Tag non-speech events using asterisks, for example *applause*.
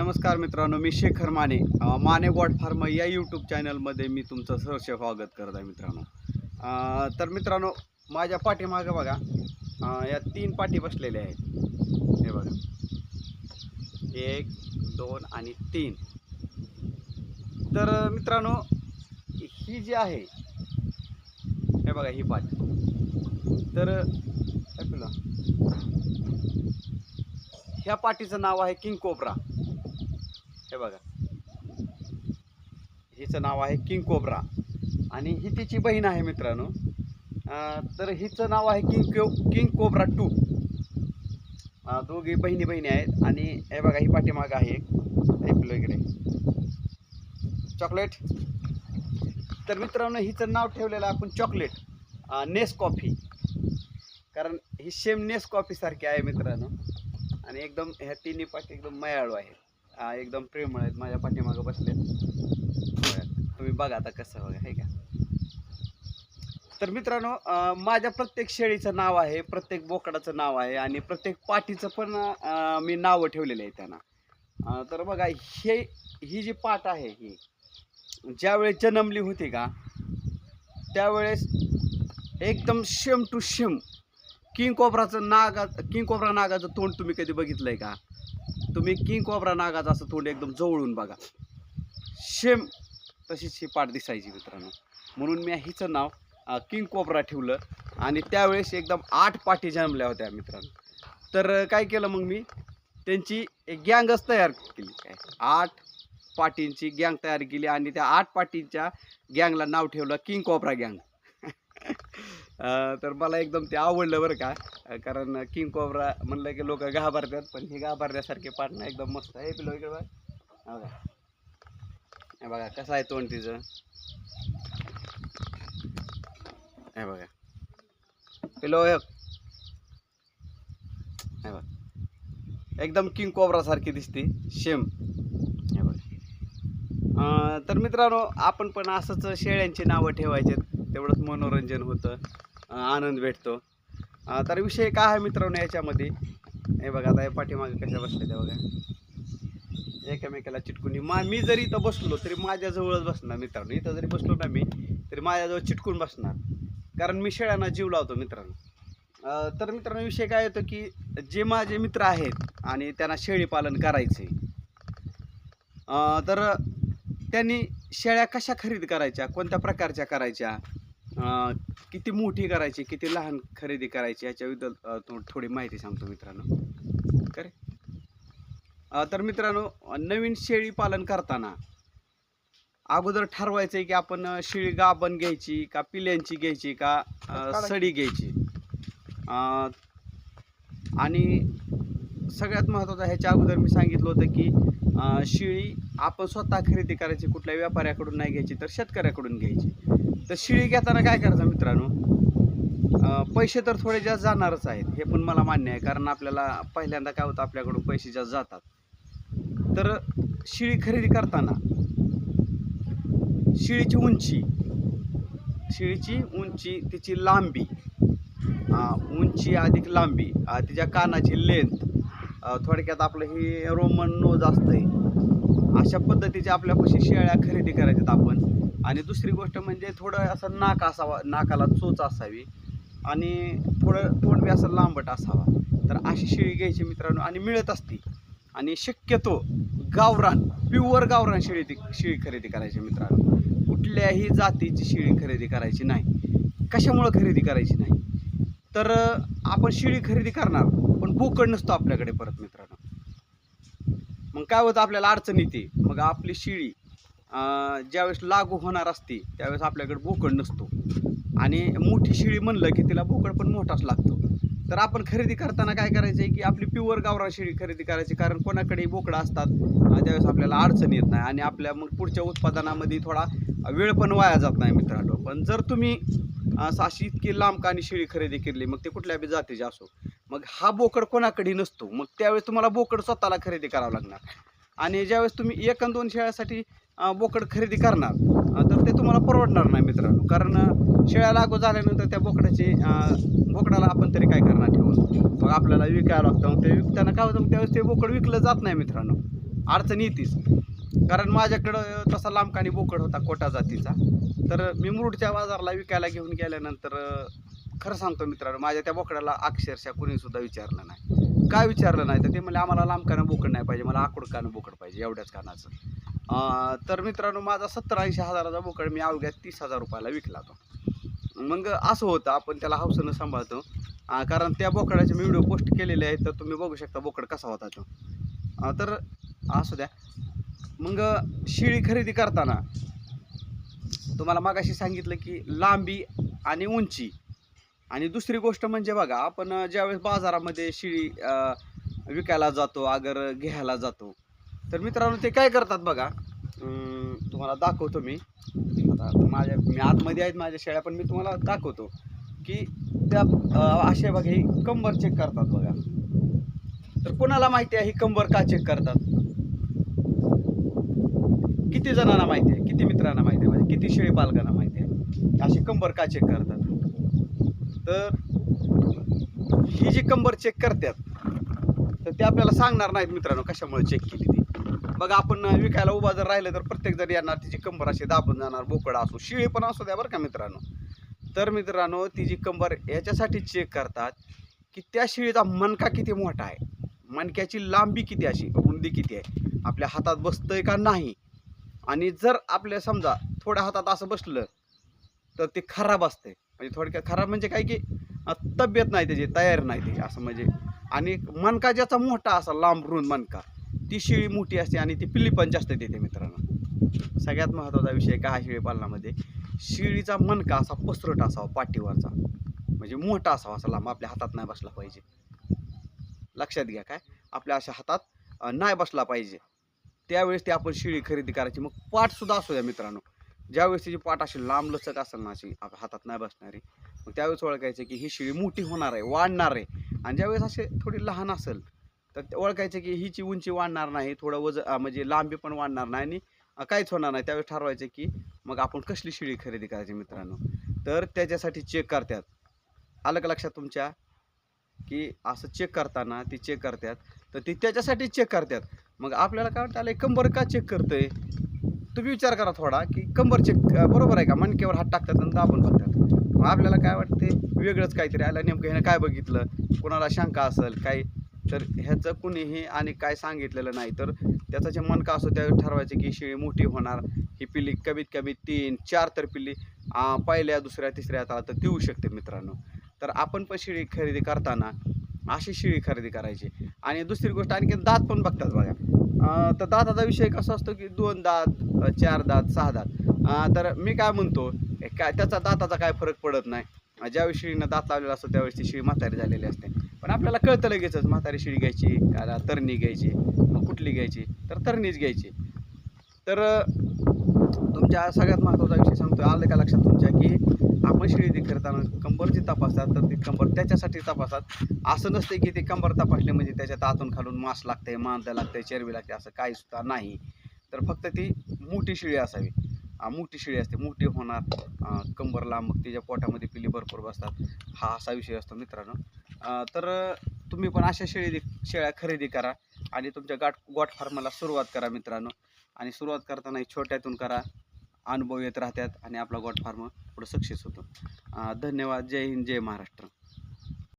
नमस्कार मित्रांनो मी शेखर माने. माने गॉड फार्म या यूट्यूब चॅनलमध्ये मी तुमचं सहर्ष स्वागत करत आहे मित्रांनो. तर मित्रांनो माझ्या पाठीमागं बघा या तीन पाठी बसलेल्या आहेत. हे बघा. एक दोन आणि तीन. तर मित्रांनो ही जी आहे हे बघा ही पाठी. तर ह्या पाठीचं नाव आहे किंग कोबरा. हे बघा. हिचं नाव आहे किंग कोब्रा आणि ही तिची बहीण आहे मित्रांनो. तर हिचं नाव आहे किंग को किंग कोब्रा टू दोघी बहिणी बहिणी आहेत. आणि हे बघा ही पाठीमाग आहे एक. इकडे. चॉकलेट तर मित्रांनो हिचं नाव ठेवलेलं आपण चॉकलेट नेस कॉफी कारण ही सेम नेस कॉफीसारखी आहे मित्रांनो. आणि एकदम ह्या तिन्ही पाठी एकदम मयाळू आहेत. हा एकदम प्रेमळ आहेत माझ्या पाठीमागं बसले तुम्ही बघा आता कसं बघा आहे का? तर मित्रांनो माझ्या प्रत्येक शेळीचं नाव आहे प्रत्येक बोकडाचं नाव आहे आणि प्रत्येक पाठीचं पण मी नावं ठेवलेलं आहे त्यांना. तर बघा हे ही जी पाठ आहे ही ज्यावेळेस जन्मली होती का त्यावेळेस एकदम शेम टू शेम किंग कोबराचं नागा किंग कोबरा नागाचं तोंड तुम्ही कधी बघितलं आहे का? तुम्ही किंग कोबरा नागाचं असं तोंड एकदम जवळून बघा. शेम तशीच ही पाठ दिसायची मित्रांनो. म्हणून मी हिचं नाव किंग कोबरा ठेवलं आणि त्यावेळेस एकदम आठ पाठी जन्मल्या होत्या मित्रांनो. तर काय केलं मग मी? त्यांची एक गँगच तयार केली. काय आठ पाटींची गँग तयार केली आणि त्या आठ पाटींच्या गँगला नाव ठेवलं किंग कोबरा गँग. *laughs* तर मला एकदम ते आवडलं बरं का. कारण किंग कोबरा म्हणलं की लोक घाबरतात पण हे घाबरण्यासारखे पाटणं एकदम मस्त आहे पिलो इकडे हा बघा. हे बघा कसं आहे तोंड तिचं. हे बघा. पिलो हे हे एकदम किंग कोबरासारखी दिसते शेम हे बघा. तर मित्रांनो आपण पण असंच शेळ्यांची नावं ठेवायचे तेवढंच मनोरंजन होतं आनंद भेटतो. तर विषय काय आहे मित्रांनो याच्यामध्ये? हे बघा आता हे पाठीमागे कशा बसल्या त्या बघा. एकमेकाला चिटकून मा मी जरी इथं बसलो तरी माझ्याजवळच बसणार मित्रांनो. इथं जरी बसलो ना मी तरी माझ्याजवळ चिटकून बसणार. कारण मी शेळ्यांना जीव लावतो मित्रांनो. तर मित्रांनो विषय काय येतो की जे माझे मित्र आहेत आणि त्यांना शेळी पालन करायचे तर त्यांनी शेळ्या कशा खरेदी करायच्या कोणत्या प्रकारच्या करायच्या किती मोठी करायची किती लहान खरेदी करायची याच्याबद्दल थोडी माहिती सांगतो मित्रांनो. करे तर मित्रांनो नवीन शेळी पालन करताना अगोदर ठरवायचं आहे की आपण शेळी गाभण घ्यायची का पिल्यांची घ्यायची का सडी घ्यायची? आणि सगळ्यात महत्त्वाचं ह्याच्या अगोदर मी सांगितलं होतं की शेळी आपण स्वतः खरेदी करायची कुठल्या व्यापाऱ्याकडून नाही घ्यायची तर शेतकऱ्याकडून घ्यायची. तर शिळी घेताना काय करायचं मित्रांनो? पैसे तर थोडे जास्त जाणारच आहेत हे पण मला मान्य आहे कारण आपल्याला पहिल्यांदा काय होतं आपल्याकडून पैसे जास्त जातात. तर शिळी खरेदी करताना शिळीची उंची शिळीची उंची तिची लांबी उंची अधिक लांबी तिच्या कानाची लेंथ थोडक्यात आपलं ही रोमन नोज असतंय. अशा पद्धतीच्या आपल्यापाशी शेळ्या खरेदी करायच्यात आपण. आणि दुसरी गोष्ट म्हणजे थोडं असं नाक असावा नाकाला चोच असावी. आणि थोडं तोंड बी असं लांबट असावा. तर अशी शेळी घ्यायची मित्रांनो आणि मिळत असती. आणि शक्यतो गावरान प्युअर गावरान शेळी ती शेळी खरेदी करायची मित्रांनो. कुठल्याही जातीची शेळी खरेदी करायची नाही. कशामुळं खरेदी करायची नाही? तर आपण शेळी खरेदी करणार पण बोकड नसतो आपल्याकडे परत मित्रांनो. मग काय होतं आपल्याला अडचण येते. मग आपली शेळी ज्यावेळेस लागू होणार असते त्यावेळेस आपल्याकडे बोकड नसतो. आणि मोठी शेळी म्हणलं की तिला बोकड पण मोठाच लागतो. तर आपण खरेदी करताना काय करायचं आहे की आपली प्युअर गावरा शेळी खरेदी करायची कारण कोणाकडेही बोकडं असतात त्यावेळेस आपल्याला अडचण येत नाही. आणि आपल्या मग पुढच्या उत्पादनामध्ये थोडा वेळ पण वाया जात नाही मित्रांनो. पण जर तुम्ही असं अशी इतकी लांब कानी शेळी खरेदी केली मग ते कुठल्या बी जातीचे असो. मग हा बोकड कोणाकडे नसतो. मग त्यावेळेस तुम्हाला बोकड स्वतःला खरेदी करावं लागणार. आणि ज्यावेळेस तुम्ही एक आणि दोन शेळ्यासाठी बोकड खरेदी करणार तर ते तुम्हाला परवडणार नाही मित्रांनो. कारण शेळ्या लागू झाल्यानंतर त्या बोकडाची बोकडाला आपण तरी काय करणार ठेवून? मग आपल्याला विकायला लागतं. मग ते विकताना काय होतं मग त्यावेळेस ते बोकड विकलं जात नाही मित्रांनो. अडचण येतेच. कारण माझ्याकडं तसा लांबकाणी बोकड होता कोटा जातीचा. तर मी मुरुडच्या बाजारला विकायला घेऊन गेल्यानंतर खरं सांगतो मित्रांनो माझ्या त्या बोकड्याला अक्षरशः कुणीसुद्धा विचारलं नाही. काय विचारलं नाही? तर ते म्हणजे आम्हाला लांबकानं बोकड नाही पाहिजे मला आकुड कानं बोकड पाहिजे एवढ्याच कानाचं. तर मित्रांनो माझा सत्तर ऐंशी हजाराचा बोकड मी अवघ्या तीस हजार रुपयाला विकला तो मग असं होतं आपण त्याला हौसनं सांभाळतो. कारण त्या बोकडाचे मी व्हिडिओ पोस्ट केलेले आहेत तर तुम्ही बघू शकता बोकड कसा होता तो. तर असू द्या. मग शिळी खरेदी करताना तुम्हाला मागाशी सांगितलं की लांबी आणि उंची. आणि दुसरी गोष्ट म्हणजे बघा आपण ज्यावेळेस बाजारामध्ये शिळी विकायला जातो अगर घ्यायला जातो तर मित्रांनो ते काय करतात बघा तुम्हाला दाखवतो मी. आता माझ्या मी आतमध्ये आहेत माझ्या शेळ्या पण मी तुम्हाला दाखवतो की त्या असे बघा ही कंबर चेक करतात बघा. तर कोणाला माहिती आहे ही कंबर का चेक करतात? किती जणांना माहिती आहे किती मित्रांना माहिती आहे म्हणजे किती शेळी पालकांना माहिती आहे अशी कंबर का चेक करतात? तर ही जी कंबर चेक करतात तर ते आपल्याला सांगणार नाहीत मित्रांनो कशामुळे चेक केली ती. बघा आपण विकायला उभा जर राहिलं तर प्रत्येक जण येणार तिची कंबर अशी दाबून जाणार बोकड असो शिळी पण असू द्या बरं का मित्रांनो. तर मित्रांनो ती जी कंबर याच्यासाठी चेक करतात की त्या शिळीचा मणका किती मोठा आहे? मणक्याची लांबी किती अशी? रुंदी किती आहे? आपल्या हातात बसतंय का नाही? आणि जर आपल्या समजा थोड्या हातात असं बसलं तर ते खराब असते म्हणजे थोडक्यात खराब म्हणजे काय की तब्येत नाही त्याची तयार नाही त्याची असं म्हणजे. आणि मणका ज्याचा मोठा असा लांब रुंद मणका ती शिळी मोठी असते आणि ती पिल्ली पण जास्त देते मित्रांनो. सगळ्यात महत्त्वाचा विषय काय आहे शेळी पालनामध्ये? शिळीचा मणका असा पसरट असावा पाठीवरचा. म्हणजे मोठा असावा असा लांब आपल्या हातात नाही बसला पाहिजे. लक्षात घ्या काय? आपल्या अशा हातात नाही बसला पाहिजे. त्यावेळेस ती आपण शिळी खरेदी करायची. मग पाठसुद्धा असू द्या मित्रांनो. ज्यावेळेस तिची पाठ अशी लांब लचक असेल ना अशी हातात नाही बसणारी मग त्यावेळेस ओळखायचं की ही शिळी मोठी होणार आहे वाढणार आहे. आणि ज्यावेळेस असे थोडी लहान असेल तर ते ओळखायचं की हिची उंची वाढणार नाही थोडं वज म्हणजे लांबी पण वाढणार नाही आणि काहीच होणार नाही. त्यावेळेस ठरवायचं की मग आपण कसली शिळी खरेदी करायची मित्रांनो? तर त्याच्यासाठी चेक करतात. आलं का लक्षात तुमच्या? की असं चेक करताना ती चेक करतात. तर ती त्याच्यासाठी चेक करतात. मग आपल्याला काय वाटतं आलं कंबर का चेक करतंय? तुम्ही विचार करा थोडा की कंबर चेक बरोबर आहे का? मणक्यावर हात टाकतात आणि दाबून बघतात. मग आपल्याला काय वाटते? वेगळंच काहीतरी आलं नेमकं ह्यानं काय बघितलं? कोणाला शंका असेल काय तर ह्याचं कुणीही आणि काय सांगितलेलं नाही. तर त्याचं जे मनका असतो त्यावेळी ठरवायचं की शेळी मोठी होणार. ही पिल्ली कमीत कमी तीन चार तर पिल्ली पहिल्या दुसऱ्या तिसऱ्या आता देऊ शकते मित्रांनो. तर आपण पण शेळी खरेदी करताना अशी शिळी खरेदी करायची. आणि दुसरी गोष्ट आणखी दात पण बघतात बघा. तर दाताचा विषय कसा असतो की दोन दात चार दात सहा दात. तर मी काय म्हणतो हे काय त्याचा दाताचा काय फरक पडत नाही. ज्यावेळी शिळीनं दात लावलेला असतो त्यावेळेस ती शिळी म्हातारी झालेली असते. पण आपल्याला कळतं लगेचच म्हातारी शिळी घ्यायची का तरणी घ्यायची मग कुठली घ्यायची तर तरणीच घ्यायची. तर तुमच्या सगळ्यात महत्त्वाचा विषय सांगतो आलं का लक्षात तुमच्या की आपण शिळी करताना कंबरची तपासतात तर ती कंबर त्याच्यासाठी तपासतात. असं नसते की ती कंबर तपासली म्हणजे त्याच्यात आतून खालून मांस लागते मांदा लागते चरबी लागते असं काही सुद्धा नाही. तर फक्त ती मोठी शिळी असावी. मोठी शिळी असते. मोठी होणार कंबरला कंबर लांब मग तिच्या पोटामध्ये पिली भरपूर बसतात. हा असा विषय असतो मित्रांनो. तर तुम्ही पण अशा शेळी शेळ्या खरेदी करा आणि तुमच्या गाठ गोट फार्माला सुरुवात करा मित्रांनो. आणि सुरुवात करताना छोट्यातून करा. अनुभव येत राहतात आणि आपला गोट फार्म पुढं सक्सेस होतं. धन्यवाद. जय हिंद जय महाराष्ट्र.